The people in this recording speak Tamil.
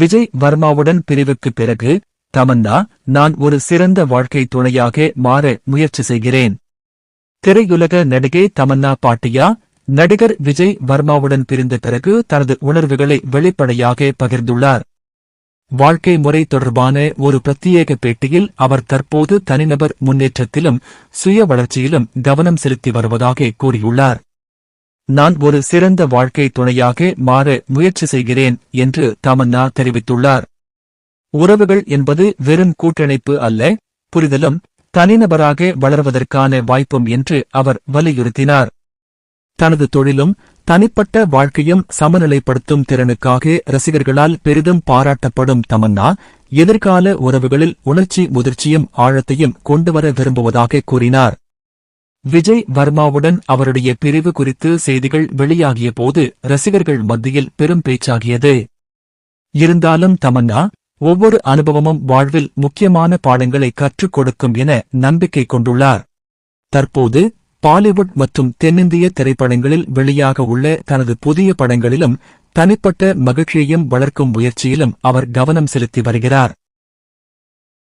விஜய் வர்மாவுடன் பிரிவுக்கு பிறகு தமன்னா நான் ஒரு சிறந்த வாழ்க்கை துணையாக மாற முயற்சி செய்கிறேன். திரையுலக நடிகை தமன்னா பாட்டியா நடிகர் விஜய் வர்மாவுடன் பிரிந்த பிறகு தனது உணர்வுகளை வெளிப்படையாக பகிர்ந்துள்ளார். வாழ்க்கை முறை தொடர்பான ஒரு பிரத்யேக பேட்டியில் அவர் தற்போது தனிநபர் முன்னேற்றத்திலும் சுய வளர்ச்சியிலும் கவனம் செலுத்தி வருவதாக கூறியுள்ளார். நான் ஒரு சிறந்த வாழ்க்கை துணையாக மாற முயற்சி செய்கிறேன் என்று தமன்னா தெரிவித்துள்ளார். உறவுகள் என்பது வெறும் கூட்டணைப்பு அல்ல புரிதலும் தனிநபராக வளர்வதற்கான வாய்ப்பும் என்று அவர் வலியுறுத்தினார். தனது தொழிலும் தனிப்பட்ட வாழ்க்கையும் சமநிலைப்படுத்தும் திறனுக்காக ரசிகர்களால் பெரிதும் பாராட்டப்படும் தமன்னா எதிர்கால உறவுகளில் உணர்ச்சி முதிர்ச்சியும் ஆழத்தையும் கொண்டுவர விரும்புவதாக கூறினார். விஜய் வர்மாவுடன் அவருடைய பிரிவு குறித்து செய்திகள் வெளியாகிய போது ரசிகர்கள் மத்தியில் பெரும் பேச்சாகியது. இருந்தாலும் தமன்னா ஒவ்வொரு அனுபவமும் வாழ்வில் முக்கியமான பாடங்களை கற்றுக் கொடுக்கும் என நம்பிக்கை கொண்டுள்ளார். தற்போது பாலிவுட் மற்றும் தென்னிந்திய திரைப்படங்களில் வெளியாக உள்ள தனது புதிய படங்களிலும் தனிப்பட்ட மகிழ்ச்சியையும் வளர்க்கும் முயற்சியிலும் அவர் கவனம் செலுத்தி வருகிறார்.